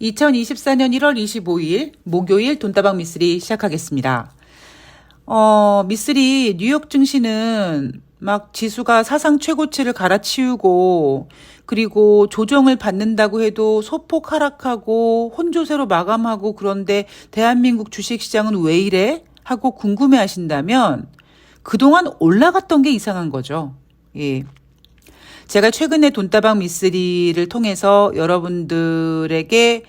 2024년 1월 25일 목요일 돈다방 미쓰리 시작하겠습니다. 어, 미쓰리 뉴욕 증시는 막 지수가 사상 최고치를 갈아치우고 그리고 조정을 받는다고 해도 소폭 하락하고 혼조세로 마감하고 그런데 대한민국 주식시장은 왜 이래? 하고 궁금해 하신다면 그동안 올라갔던 게 이상한 거죠. 예. 제가 최근에 돈다방 미쓰리를 통해서 여러분들에게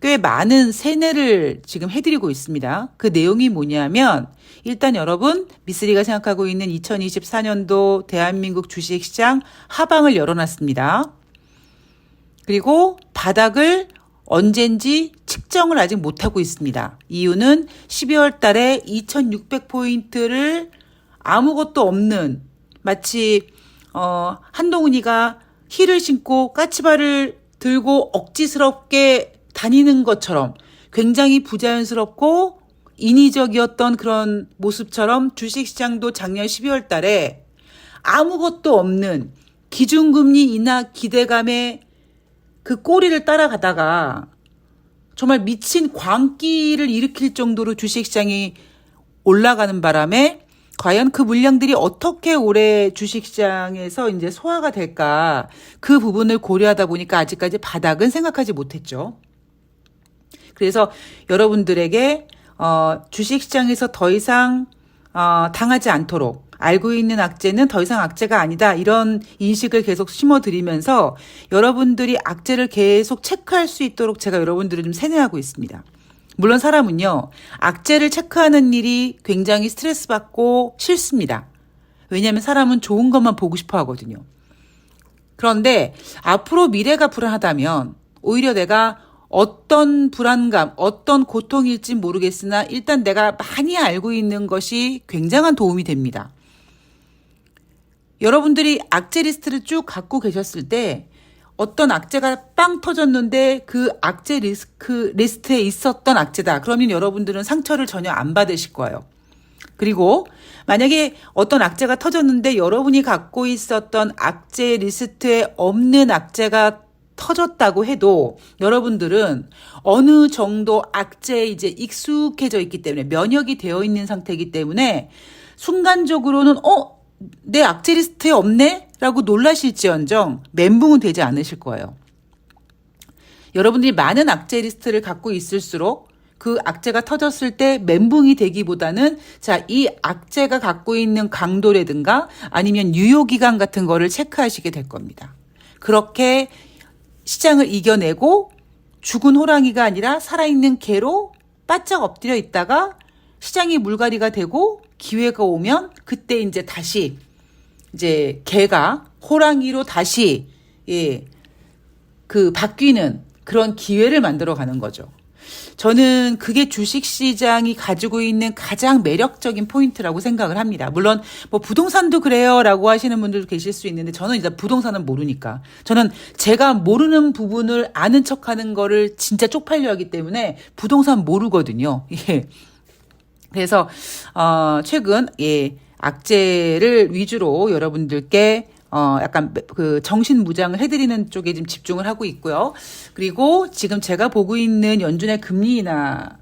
꽤 많은 세뇌를 지금 해드리고 있습니다. 그 내용이 뭐냐면 일단 여러분 미쓰리가 생각하고 있는 2024년도 대한민국 주식시장 하방을 열어놨습니다. 그리고 바닥을 언젠지 측정을 아직 못하고 있습니다. 이유는 12월 달에 2600포인트를 아무것도 없는 마치 어, 한동훈이가 힐을 신고 까치발을 들고 억지스럽게 다니는 것처럼 굉장히 부자연스럽고 인위적이었던 그런 모습처럼 주식시장도 작년 12월 달에 아무것도 없는 기준금리 인하 기대감에 그 꼬리를 따라가다가 정말 미친 광기를 일으킬 정도로 주식시장이 올라가는 바람에 과연 그 물량들이 어떻게 올해 주식시장에서 이제 소화가 될까 그 부분을 고려하다 보니까 아직까지 바닥은 생각하지 못했죠. 그래서 여러분들에게 어, 주식시장에서 더 이상 어, 당하지 않도록 알고 있는 악재는 더 이상 악재가 아니다. 이런 인식을 계속 심어드리면서 여러분들이 악재를 계속 체크할 수 있도록 제가 여러분들을 좀 세뇌하고 있습니다. 물론 사람은요, 악재를 체크하는 일이 굉장히 스트레스 받고 싫습니다. 왜냐하면 사람은 좋은 것만 보고 싶어 하거든요. 그런데 앞으로 미래가 불안하다면 오히려 내가 어떤 불안감, 어떤 고통일지 모르겠으나 일단 내가 많이 알고 있는 것이 굉장한 도움이 됩니다. 여러분들이 악재 리스트를 쭉 갖고 계셨을 때 어떤 악재가 빵 터졌는데 그 악재 리스크 리스트에 있었던 악재다. 그러면 여러분들은 상처를 전혀 안 받으실 거예요. 그리고 만약에 어떤 악재가 터졌는데 여러분이 갖고 있었던 악재 리스트에 없는 악재가 터졌다고 해도 여러분들은 어느 정도 악재에 이제 익숙해져 있기 때문에 면역이 되어 있는 상태이기 때문에 순간적으로는 어? 내 악재 리스트에 없네? 라고 놀라실지언정 멘붕은 되지 않으실 거예요. 여러분들이 많은 악재 리스트를 갖고 있을수록 그 악재가 터졌을 때 멘붕이 되기보다는 자, 이 악재가 갖고 있는 강도라든가 아니면 유효기간 같은 거를 체크하시게 될 겁니다. 그렇게 시장을 이겨내고 죽은 호랑이가 아니라 살아있는 개로 바짝 엎드려 있다가 시장이 물갈이가 되고 기회가 오면 그때 이제 다시 이제 개가 호랑이로 다시 예, 그 바뀌는 그런 기회를 만들어 가는 거죠. 저는 그게 주식 시장이 가지고 있는 가장 매력적인 포인트라고 생각을 합니다. 물론 뭐 부동산도 그래요라고 하시는 분들도 계실 수 있는데 저는 일단 부동산은 모르니까 저는 제가 모르는 부분을 아는 척하는 거를 진짜 쪽팔려 하기 때문에 부동산 모르거든요. 예. 그래서 어 최근 예 악재를 위주로 여러분들께 어, 약간 그 정신 무장을 해드리는 쪽에 지금 집중을 하고 있고요. 그리고 지금 제가 보고 있는 연준의 금리나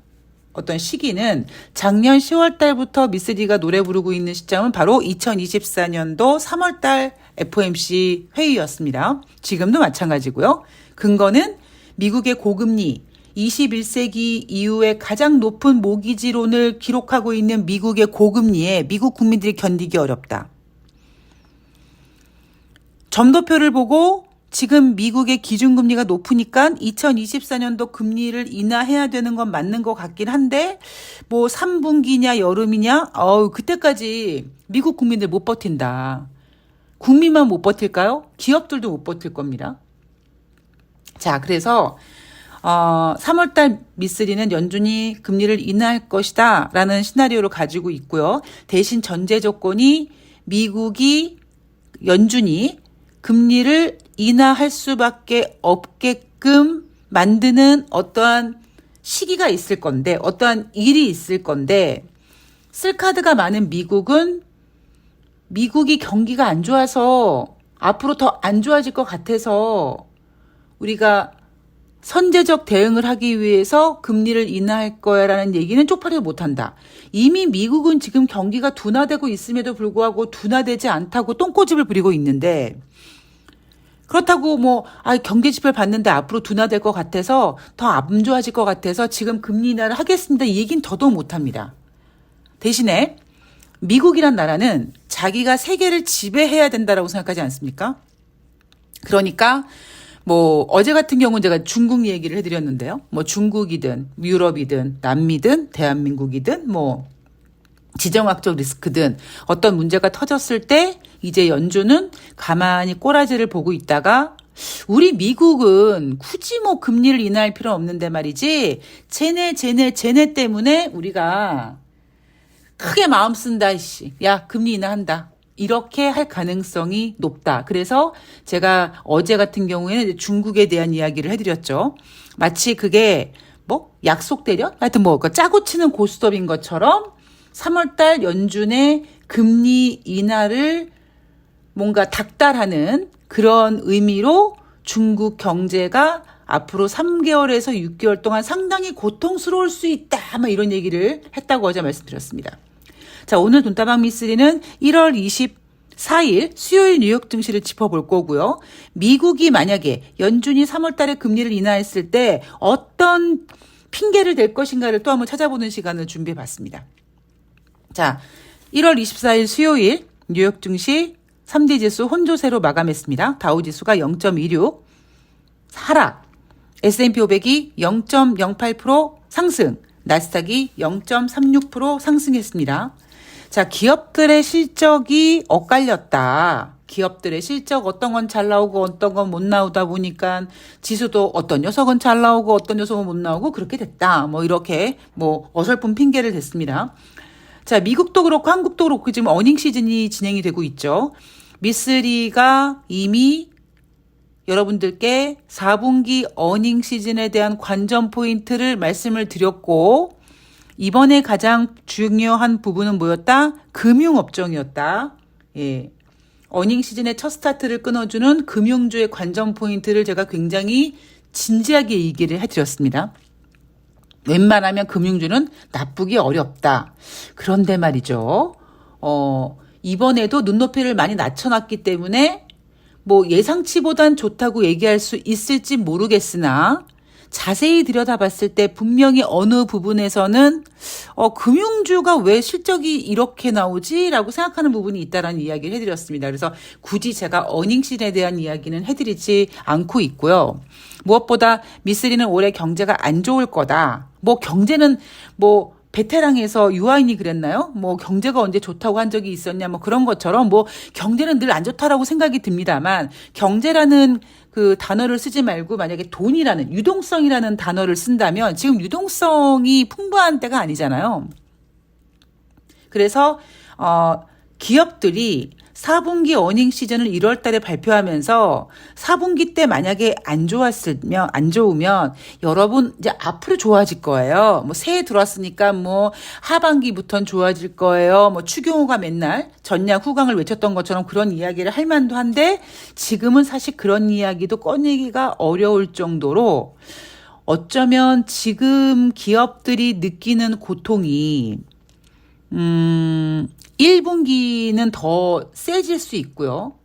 어떤 시기는 작년 10월 달부터 미스디가 노래 부르고 있는 시점은 바로 2024년도 3월 달 FOMC 회의였습니다. 지금도 마찬가지고요. 근거는 미국의 고금리 21세기 이후에 가장 높은 모기지론을 기록하고 있는 미국의 고금리에 미국 국민들이 견디기 어렵다. 점도표를 보고 지금 미국의 기준금리가 높으니까 2024년도 금리를 인하해야 되는 건 맞는 것 같긴 한데 뭐 3분기냐 여름이냐 어우 그때까지 미국 국민들 못 버틴다. 국민만 못 버틸까요? 기업들도 못 버틸 겁니다. 자, 그래서 어, 3월달 미쓰리는 연준이 금리를 인하할 것이다 라는 시나리오를 가지고 있고요. 대신 전제 조건이 미국이 연준이 금리를 인하할 수밖에 없게끔 만드는 어떠한 시기가 있을 건데, 어떠한 일이 있을 건데, 쓸 카드가 많은 미국은 미국이 경기가 안 좋아서 앞으로 더 안 좋아질 것 같아서 우리가 선제적 대응을 하기 위해서 금리를 인하할 거야라는 얘기는 쪽팔려 못한다. 이미 미국은 지금 경기가 둔화되고 있음에도 불구하고 둔화되지 않다고 똥꼬집을 부리고 있는데 그렇다고 뭐, 아, 경제 지표를 봤는데 앞으로 둔화될 것 같아서 더 안 좋아질 것 같아서 지금 금리 인하를 하겠습니다. 이 얘기는 더더욱 못합니다. 대신에 미국이란 나라는 자기가 세계를 지배해야 된다라고 생각하지 않습니까? 그러니까 뭐 어제 같은 경우는 제가 중국 얘기를 해드렸는데요. 뭐 중국이든 유럽이든 남미든 대한민국이든 뭐 지정학적 리스크든 어떤 문제가 터졌을 때 이제 연준은 가만히 꼬라지를 보고 있다가 우리 미국은 굳이 뭐 금리를 인하할 필요 없는데 말이지 쟤네 쟤네 쟤네 때문에 우리가 크게 마음 쓴다 이씨 야 금리 인하한다 이렇게 할 가능성이 높다. 그래서 제가 어제 같은 경우에는 중국에 대한 이야기를 해드렸죠. 마치 그게 뭐 약속 대련? 하여튼 뭐그 짜고 치는 고스톱인 것처럼 3월달 연준의 금리 인하를 뭔가 닥달하는 그런 의미로 중국 경제가 앞으로 3개월에서 6개월 동안 상당히 고통스러울 수 있다. 막 이런 얘기를 했다고 어제 말씀드렸습니다. 자, 오늘 돈다방 미쓰리는 1월 24일 수요일 뉴욕 증시를 짚어볼 거고요. 미국이 만약에 연준이 3월 달에 금리를 인하했을 때 어떤 핑계를 댈 것인가를 또 한번 찾아보는 시간을 준비해 봤습니다. 자, 1월 24일 수요일 뉴욕 증시 3대 지수 혼조세로 마감했습니다. 다우 지수가 0.26 하락, S&P 500이 0.08% 상승, 나스닥이 0.36% 상승했습니다. 자, 기업들의 실적이 엇갈렸다. 기업들의 실적 어떤 건 잘 나오고 어떤 건 못 나오다 보니까 지수도 어떤 녀석은 잘 나오고 어떤 녀석은 못 나오고 그렇게 됐다. 뭐 이렇게 뭐 어설픈 핑계를 댔습니다. 자, 미국도 그렇고 한국도 그렇고 지금 어닝 시즌이 진행이 되고 있죠. 미쓰리가 이미 여러분들께 4분기 어닝 시즌에 대한 관전 포인트를 말씀을 드렸고, 이번에 가장 중요한 부분은 뭐였다? 금융업종이었다. 예. 어닝 시즌의 첫 스타트를 끊어주는 금융주의 관전 포인트를 제가 굉장히 진지하게 얘기를 해드렸습니다. 웬만하면 금융주는 나쁘기 어렵다. 그런데 말이죠. 어, 이번에도 눈높이를 많이 낮춰놨기 때문에 뭐 예상치보단 좋다고 얘기할 수 있을지 모르겠으나 자세히 들여다봤을 때 분명히 어느 부분에서는 어, 금융주가 왜 실적이 이렇게 나오지라고 생각하는 부분이 있다라는 이야기를 해드렸습니다. 그래서 굳이 제가 어닝신에 대한 이야기는 해드리지 않고 있고요. 무엇보다 미쓰리는 올해 경제가 안 좋을 거다. 뭐 경제는 뭐 베테랑에서 유아인이 그랬나요? 뭐 경제가 언제 좋다고 한 적이 있었냐 뭐 그런 것처럼 뭐 경제는 늘 안 좋다라고 생각이 듭니다만 경제라는 그 단어를 쓰지 말고 만약에 돈이라는 유동성이라는 단어를 쓴다면 지금 유동성이 풍부한 때가 아니잖아요. 그래서 어 기업들이 4분기 어닝 시즌을 1월 달에 발표하면서 4분기 때 만약에 안 좋았으면, 안 좋으면 여러분 이제 앞으로 좋아질 거예요. 뭐 새해 들어왔으니까 뭐 하반기부터는 좋아질 거예요. 뭐 추경호가 맨날 전량 후강을 외쳤던 것처럼 그런 이야기를 할 만도 한데 지금은 사실 그런 이야기도 꺼내기가 어려울 정도로 어쩌면 지금 기업들이 느끼는 고통이 음, 1분기는 더 세질 수 있고요.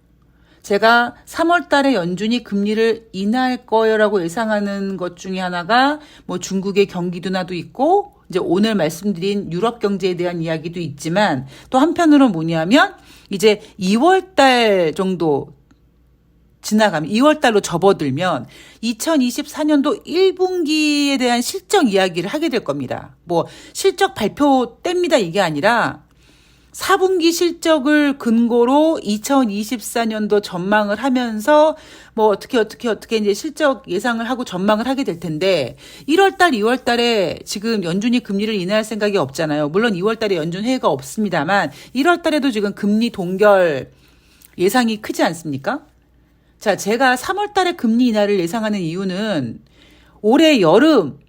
제가 3월 달에 연준이 금리를 인하할 거요라고 예상하는 것 중에 하나가 뭐 중국의 경기 둔화도 있고 이제 오늘 말씀드린 유럽 경제에 대한 이야기도 있지만 또 한편으로 뭐냐면 이제 2월 달 정도 지나가면 2월 달로 접어들면 2024년도 1분기에 대한 실적 이야기를 하게 될 겁니다. 뭐 실적 발표 때입니다 이게 아니라 4분기 실적을 근거로 2024년도 전망을 하면서 뭐 어떻게 어떻게 어떻게 이제 실적 예상을 하고 전망을 하게 될 텐데 1월 달, 2월 달에 지금 연준이 금리를 인하할 생각이 없잖아요. 물론 2월 달에 연준 회의가 없습니다만 1월 달에도 지금 금리 동결 예상이 크지 않습니까? 자, 제가 3월 달에 금리 인하를 예상하는 이유는 올해 여름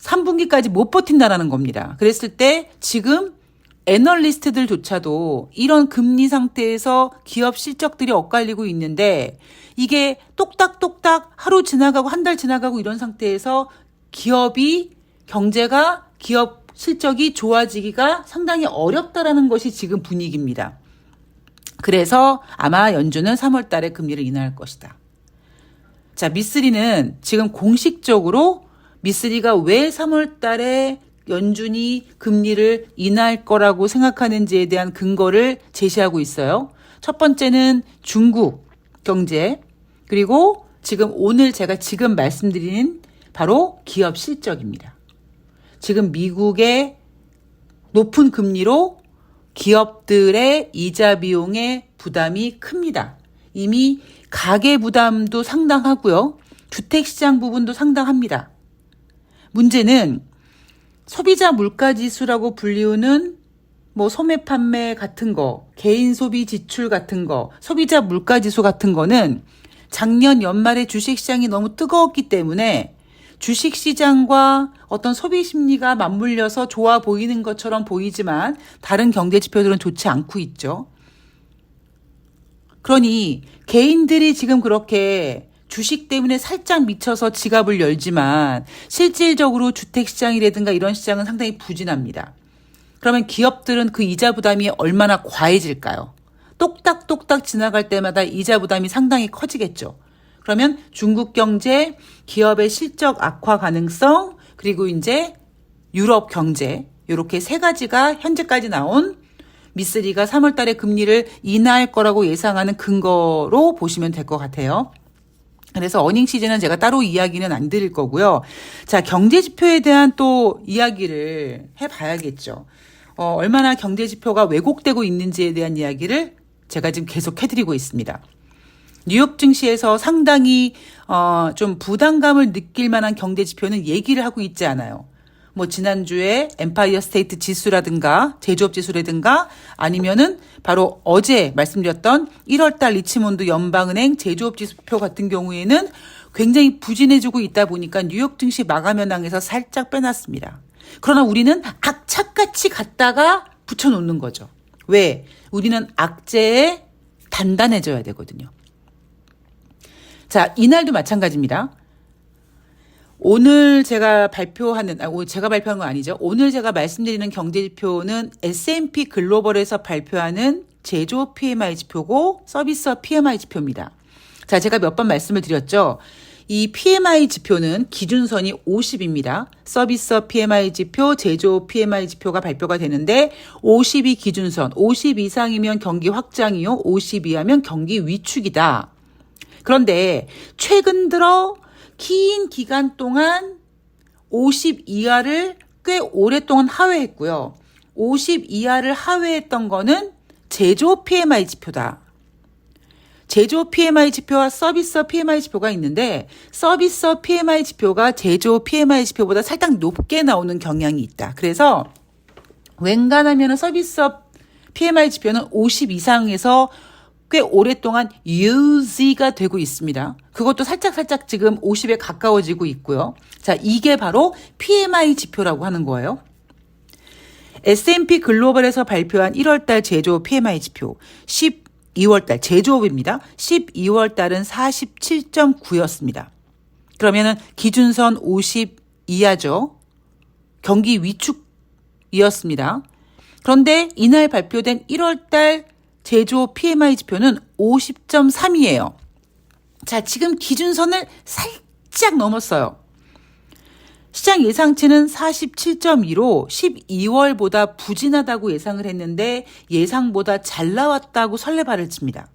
3분기까지 못 버틴다라는 겁니다. 그랬을 때 지금 애널리스트들조차도 이런 금리 상태에서 기업 실적들이 엇갈리고 있는데 이게 똑딱똑딱 하루 지나가고 한 달 지나가고 이런 상태에서 기업이 경제가 기업 실적이 좋아지기가 상당히 어렵다라는 것이 지금 분위기입니다. 그래서 아마 연준은 3월 달에 금리를 인하할 것이다. 자, 미쓰리는 지금 공식적으로 미쓰리가 왜 3월 달에 연준이 금리를 인하할 거라고 생각하는지에 대한 근거를 제시하고 있어요. 첫 번째는 중국 경제, 그리고 지금 오늘 제가 지금 말씀드린 바로 기업 실적입니다. 지금 미국의 높은 금리로 기업들의 이자 비용의 부담이 큽니다. 이미 가계 부담도 상당하고요. 주택 시장 부분도 상당합니다. 문제는 소비자 물가 지수라고 불리우는 뭐 소매 판매 같은 거, 개인 소비 지출 같은 거, 소비자 물가 지수 같은 거는 작년 연말에 주식 시장이 너무 뜨거웠기 때문에 주식 시장과 어떤 소비 심리가 맞물려서 좋아 보이는 것처럼 보이지만 다른 경제 지표들은 좋지 않고 있죠. 그러니 개인들이 지금 그렇게 주식 때문에 살짝 미쳐서 지갑을 열지만 실질적으로 주택 시장이라든가 이런 시장은 상당히 부진합니다. 그러면 기업들은 그 이자 부담이 얼마나 과해질까요? 똑딱똑딱 지나갈 때마다 이자 부담이 상당히 커지겠죠. 그러면 중국 경제, 기업의 실적 악화 가능성, 그리고 이제 유럽 경제, 이렇게 세 가지가 현재까지 나온 미쓰리가 3월 달에 금리를 인하할 거라고 예상하는 근거로 보시면 될 것 같아요. 그래서 어닝 시즌은 제가 따로 이야기는 안 드릴 거고요. 자, 경제 지표에 대한 또 이야기를 해 봐야겠죠. 어, 얼마나 경제 지표가 왜곡되고 있는지에 대한 이야기를 제가 지금 계속 해 드리고 있습니다. 뉴욕 증시에서 상당히 어, 좀 부담감을 느낄 만한 경제 지표는 얘기를 하고 있지 않아요. 뭐 지난주에 엠파이어 스테이트 지수라든가 제조업 지수라든가 아니면은 바로 어제 말씀드렸던 1월달 리치몬드 연방은행 제조업 지수표 같은 경우에는 굉장히 부진해지고 있다 보니까 뉴욕 증시 마감 현황에서 살짝 빼놨습니다. 그러나 우리는 악착같이 갔다가 붙여놓는 거죠. 왜? 우리는 악재에 단단해져야 되거든요. 자, 이날도 마찬가지입니다. 오늘 제가 발표하는, 아, 제가 발표한 건 아니죠. 오늘 제가 말씀드리는 경제 지표는 S&P 글로벌에서 발표하는 제조 PMI 지표고 서비스업 PMI 지표입니다. 자, 제가 몇 번 말씀을 드렸죠. 이 PMI 지표는 기준선이 50입니다. 서비스업 PMI 지표, 제조 PMI 지표가 발표가 되는데 50이 기준선, 50 이상이면 경기 확장이요, 50 이하면 경기 위축이다. 그런데 최근 들어 긴 기간 동안 50 이하를 꽤 오랫동안 하회했고요. 50 이하를 하회했던 거는 제조 PMI 지표다. 제조 PMI 지표와 서비스 PMI 지표가 있는데 서비스 PMI 지표가 제조 PMI 지표보다 살짝 높게 나오는 경향이 있다. 그래서 웬간하면 서비스 PMI 지표는 50 이상에서 꽤 오랫동안 유지가 되고 있습니다. 그것도 살짝 살짝 지금 50에 가까워지고 있고요. 자, 이게 바로 PMI 지표라고 하는 거예요. S&P 글로벌에서 발표한 1월달 제조 PMI 지표 12월달 제조업입니다. 12월달은 47.9였습니다. 그러면은 기준선 50 이하죠. 경기 위축이었습니다. 그런데 이날 발표된 1월달 제조 PMI 지표는 50.3이에요. 자, 지금 기준선을 살짝 넘었어요. 시장 예상치는 47.2로 12월보다 부진하다고 예상을 했는데 예상보다 잘 나왔다고 설레발을 칩니다.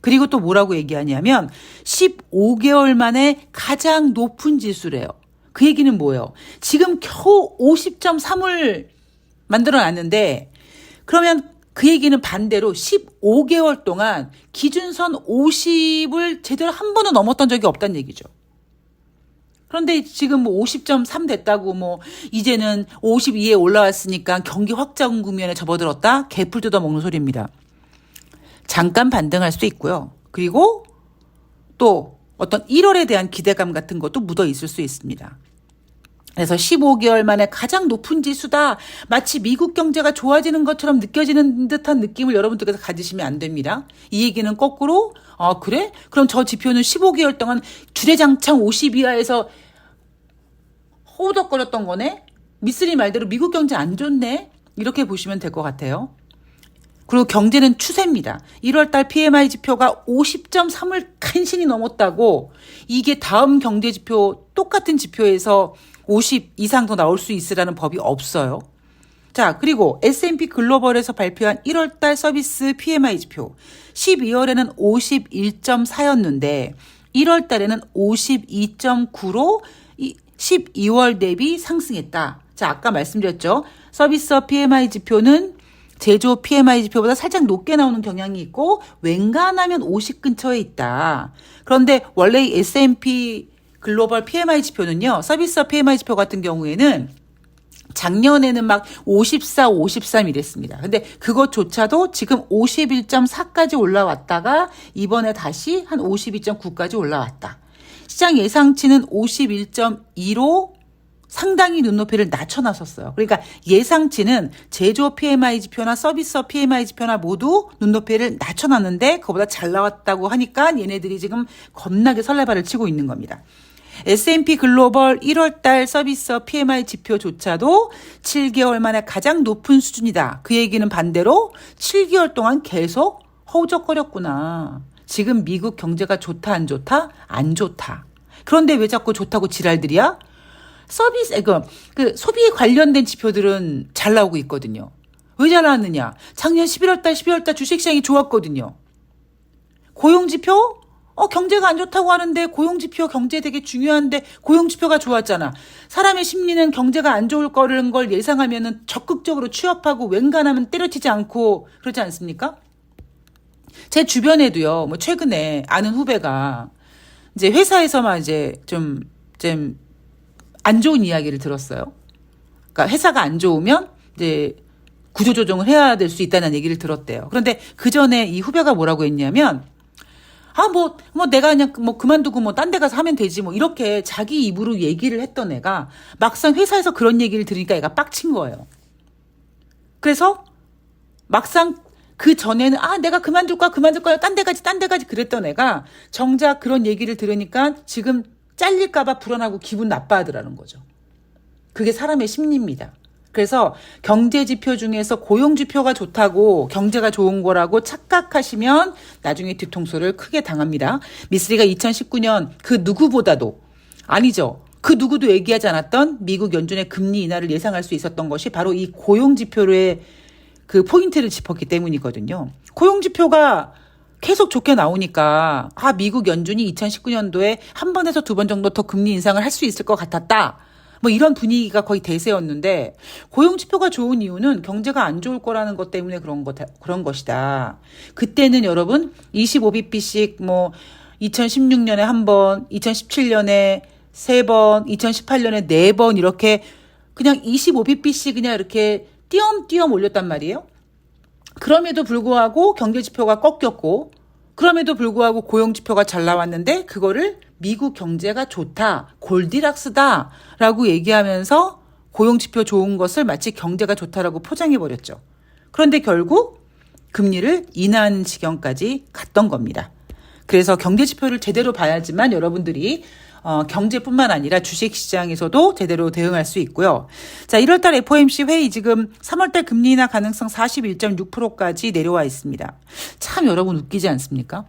그리고 또 뭐라고 얘기하냐면 15개월 만에 가장 높은 지수래요. 그 얘기는 뭐예요? 지금 겨우 50.3을 만들어 놨는데 그러면 그 얘기는 반대로 15개월 동안 기준선 50을 제대로 한 번도 넘었던 적이 없다는 얘기죠. 그런데 지금 뭐 50.3 됐다고 뭐 이제는 52에 올라왔으니까 경기 확장 국면에 접어들었다? 개풀 뜯어 먹는 소리입니다. 잠깐 반등할 수도 있고요. 그리고 또 어떤 1월에 대한 기대감 같은 것도 묻어 있을 수 있습니다. 그래서 15개월 만에 가장 높은 지수다. 마치 미국 경제가 좋아지는 것처럼 느껴지는 듯한 느낌을 여러분들께서 가지시면 안 됩니다. 이 얘기는 거꾸로, 아, 그래? 그럼 저 지표는 15개월 동안 주례장창 50 이하에서 호덕거렸던 거네? 미쓰리 말대로 미국 경제 안 좋네? 이렇게 보시면 될 것 같아요. 그리고 경제는 추세입니다. 1월달 PMI 지표가 50.3을 간신히 넘었다고 이게 다음 경제 지표 똑같은 지표에서 50 이상 더 나올 수 있으라는 법이 없어요. 자, 그리고 S&P 글로벌에서 발표한 1월달 서비스 PMI 지표 12월에는 51.4였는데 1월달에는 52.9로 12월 대비 상승했다. 자, 아까 말씀드렸죠. 서비스업 PMI 지표는 제조 PMI 지표보다 살짝 높게 나오는 경향이 있고 웬간하면 50 근처에 있다. 그런데 원래 이 S&P 글로벌 PMI 지표는요. 서비스업 PMI 지표 같은 경우에는 작년에는 막 54, 53 이랬습니다. 근데 그것조차도 지금 51.4까지 올라왔다가 이번에 다시 한 52.9까지 올라왔다. 시장 예상치는 51.2로 상당히 눈높이를 낮춰놨었어요. 그러니까 예상치는 제조 PMI 지표나 서비스 PMI 지표나 모두 눈높이를 낮춰놨는데 그보다 잘 나왔다고 하니까 얘네들이 지금 겁나게 설레발을 치고 있는 겁니다. S&P 글로벌 1월달 서비스 PMI 지표조차도 7개월 만에 가장 높은 수준이다. 그 얘기는 반대로 7개월 동안 계속 허우적거렸구나. 지금 미국 경제가 좋다 안 좋다? 안 좋다. 그런데 왜 자꾸 좋다고 지랄들이야? 서비스, 그, 그 소비에 관련된 지표들은 잘 나오고 있거든요. 왜 잘 나왔느냐? 작년 11월달, 12월달 주식시장이 좋았거든요. 고용지표? 어, 경제가 안 좋다고 하는데 고용지표 경제 되게 중요한데 고용지표가 좋았잖아. 사람의 심리는 경제가 안 좋을 거라는 걸 예상하면은 적극적으로 취업하고 웬간하면 때려치지 않고 그러지 않습니까? 제 주변에도요, 뭐 최근에 아는 후배가 이제 회사에서만 이제 좀, 좀 안 좋은 이야기를 들었어요. 그러니까 회사가 안 좋으면 이제 구조조정을 해야 될 수 있다는 얘기를 들었대요. 그런데 그 전에 이 후배가 뭐라고 했냐면, 아, 뭐, 뭐 내가 그냥 뭐 그만두고 뭐 딴 데 가서 하면 되지 뭐 이렇게 자기 입으로 얘기를 했던 애가 막상 회사에서 그런 얘기를 들으니까 애가 빡친 거예요. 그래서 막상 그 전에는 아 내가 그만둘 거야 그만둘 거야 딴 데 가지 딴 데 가지 그랬던 애가 정작 그런 얘기를 들으니까 지금 잘릴까봐 불안하고 기분 나빠하더라는 거죠. 그게 사람의 심리입니다. 그래서 경제 지표 중에서 고용 지표가 좋다고 경제가 좋은 거라고 착각하시면 나중에 뒤통수를 크게 당합니다. 미쓰리가 2019년 그 누구보다도 아니죠. 그 누구도 얘기하지 않았던 미국 연준의 금리 인하를 예상할 수 있었던 것이 바로 이 고용 지표의 그 포인트를 짚었기 때문이거든요. 고용 지표가 계속 좋게 나오니까 아 미국 연준이 2019년도에 한 번에서 두 번 정도 더 금리 인상을 할 수 있을 것 같았다. 뭐 이런 분위기가 거의 대세였는데 고용 지표가 좋은 이유는 경제가 안 좋을 거라는 것 때문에 그런 것 그런 것이다. 그때는 여러분 25bp씩 뭐 2016년에 한 번, 2017년에 세 번, 2018년에 네 번 이렇게 그냥 25bp씩 그냥 이렇게 띄엄띄엄 올렸단 말이에요. 그럼에도 불구하고 경제 지표가 꺾였고 그럼에도 불구하고 고용 지표가 잘 나왔는데 그거를 미국 경제가 좋다, 골디락스다 라고 얘기하면서 고용 지표 좋은 것을 마치 경제가 좋다라고 포장해 버렸죠. 그런데 결국 금리를 인하하는 지경까지 갔던 겁니다. 그래서 경제 지표를 제대로 봐야지만 여러분들이 어, 경제뿐만 아니라 주식 시장에서도 제대로 대응할 수 있고요. 자, 1월 달 FOMC 회의 지금 3월 달 금리 인하 가능성 41.6%까지 내려와 있습니다. 참 여러분 웃기지 않습니까?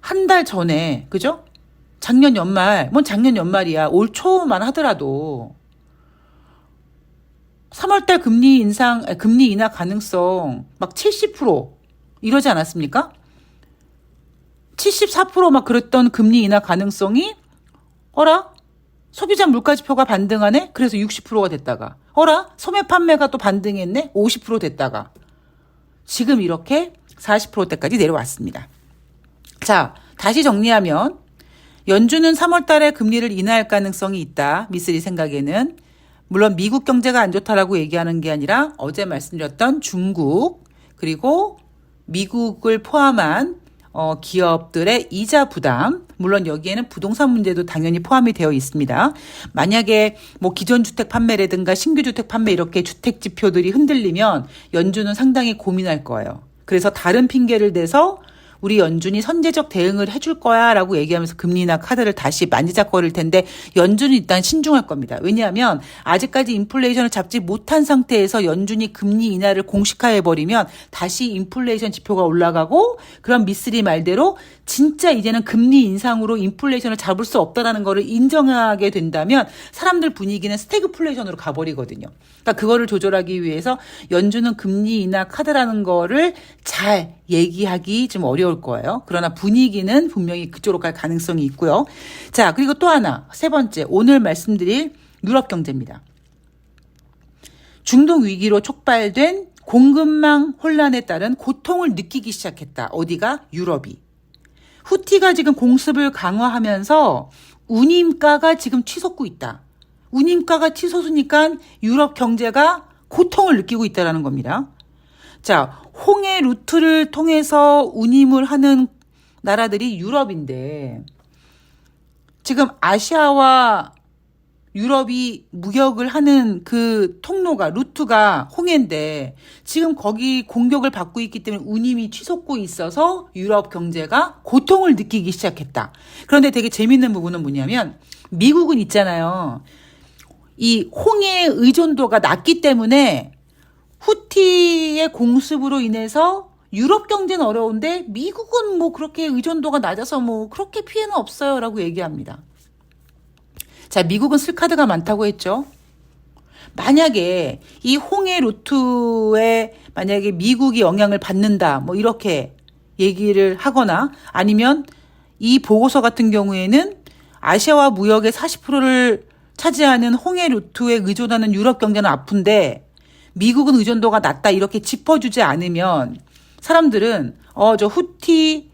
한 달 전에 그죠? 작년 연말, 뭔 작년 연말이야. 올 초만 하더라도 3월달 금리 인상, 금리 인하 가능성 막 70% 이러지 않았습니까? 74%막 그랬던 금리 인하 가능성이 어라? 소비자 물가 지표가 반등하네? 그래서 60%가 됐다가 어라? 소매 판매가 또 반등했네? 50% 됐다가 지금 이렇게 40%대까지 내려왔습니다. 자, 다시 정리하면 연준은 3월 달에 금리를 인하할 가능성이 있다. 미쓰리 생각에는 물론 미국 경제가 안 좋다라고 얘기하는 게 아니라 어제 말씀드렸던 중국 그리고 미국을 포함한 어, 기업들의 이자 부담 물론 여기에는 부동산 문제도 당연히 포함이 되어 있습니다. 만약에 뭐 기존 주택 판매라든가 신규 주택 판매 이렇게 주택 지표들이 흔들리면 연준은 상당히 고민할 거예요. 그래서 다른 핑계를 대서 우리 연준이 선제적 대응을 해줄 거야 라고 얘기하면서 금리나 카드를 다시 만지작거릴 텐데 연준은 일단 신중할 겁니다. 왜냐하면 아직까지 인플레이션을 잡지 못한 상태에서 연준이 금리 인하를 공식화해 버리면 다시 인플레이션 지표가 올라가고 그런 미쓰리 말대로 진짜 이제는 금리 인상으로 인플레이션을 잡을 수 없다라는 거를 인정하게 된다면 사람들 분위기는 스태그플레이션으로 가버리거든요. 그러니까 그거를 조절하기 위해서 연준은 금리 인하 카드라는 거를 잘 얘기하기 좀 어려울 거예요. 그러나 분위기는 분명히 그쪽으로 갈 가능성이 있고요. 자, 그리고 또 하나, 세 번째, 오늘 말씀드릴 유럽 경제입니다. 중동 위기로 촉발된 공급망 혼란에 따른 고통을 느끼기 시작했다. 어디가? 유럽이. 후티가 지금 공습을 강화하면서 운임가가 지금 치솟고 있다. 운임가가 치솟으니까 유럽 경제가 고통을 느끼고 있다라는 겁니다. 자, 홍해 루트를 통해서 운임을 하는 나라들이 유럽인데 지금 아시아와 유럽이 무역을 하는 그 통로가 루트가 홍해인데 지금 거기 공격을 받고 있기 때문에 운임이 치솟고 있어서 유럽 경제가 고통을 느끼기 시작했다. 그런데 되게 재밌는 부분은 뭐냐면 미국은 있잖아요. 이 홍해 의존도가 낮기 때문에 후티의 공습으로 인해서 유럽 경제는 어려운데 미국은 뭐 그렇게 의존도가 낮아서 뭐 그렇게 피해는 없어요라고 얘기합니다. 자, 미국은 쓸 카드가 많다고 했죠. 만약에 이 홍해 루트에 만약에 미국이 영향을 받는다, 뭐 이렇게 얘기를 하거나 아니면 이 보고서 같은 경우에는 아시아와 무역의 40%를 차지하는 홍해 루트에 의존하는 유럽 경제는 아픈데 미국은 의존도가 낮다 이렇게 짚어주지 않으면 사람들은 어 저 후티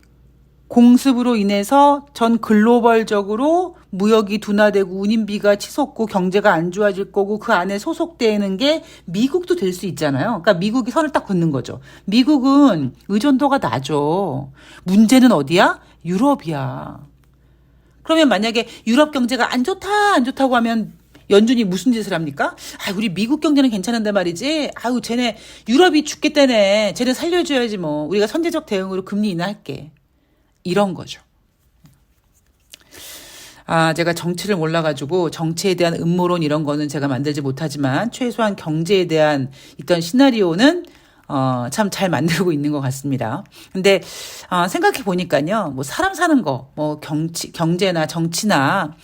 공습으로 인해서 전 글로벌적으로 무역이 둔화되고 운임비가 치솟고 경제가 안 좋아질 거고 그 안에 소속되는 게 미국도 될 수 있잖아요. 그러니까 미국이 선을 딱 긋는 거죠. 미국은 의존도가 낮죠. 문제는 어디야? 유럽이야. 그러면 만약에 유럽 경제가 안 좋다 안 좋다고 하면 연준이 무슨 짓을 합니까? 아, 우리 미국 경제는 괜찮은데 말이지. 아유, 쟤네 유럽이 죽겠다네. 쟤네 살려줘야지 뭐. 우리가 선제적 대응으로 금리 인하할게. 이런 거죠. 아, 제가 정치를 몰라가지고 정치에 대한 음모론 이런 거는 제가 만들지 못하지만 최소한 경제에 대한 있던 시나리오는 어, 참 잘 만들고 있는 것 같습니다. 근데, 어, 생각해 보니까요, 뭐, 사람 사는 거, 뭐, 경치, 경제나 정치나,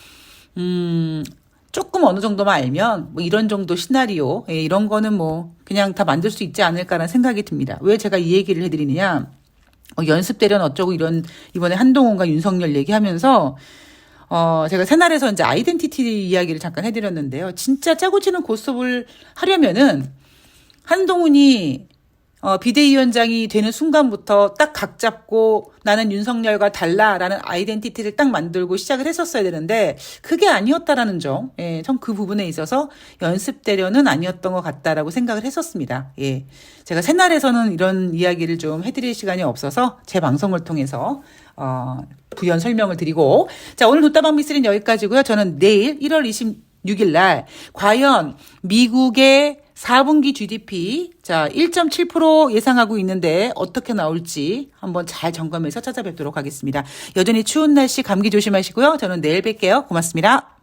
음, 조금 어느 정도만 알면, 뭐, 이런 정도 시나리오, 예, 이런 거는 뭐, 그냥 다 만들 수 있지 않을까라는 생각이 듭니다. 왜 제가 이 얘기를 해드리느냐. 어, 연습 대련 어쩌고 이런, 이번에 한동훈과 윤석열 얘기하면서, 어, 제가 새날에서 이제 아이덴티티 이야기를 잠깐 해드렸는데요. 진짜 짜고 치는 고스톱을 하려면은, 한동훈이 어, 비대위원장이 되는 순간부터 딱 각 잡고 나는 윤석열과 달라라는 아이덴티티를 딱 만들고 시작을 했었어야 되는데 그게 아니었다라는 점, 예, 전 그 부분에 있어서 연습 대련은 아니었던 것 같다라고 생각을 했었습니다. 예, 제가 새날에서는 이런 이야기를 좀 해드릴 시간이 없어서 제 방송을 통해서 어, 부연 설명을 드리고 자 오늘 도따방 미스는 여기까지고요. 저는 내일 1월 26일 날 과연 미국의 4분기 GDP 자 1.7% 예상하고 있는데 어떻게 나올지 한번 잘 점검해서 찾아뵙도록 하겠습니다. 여전히 추운 날씨 감기 조심하시고요. 저는 내일 뵐게요. 고맙습니다.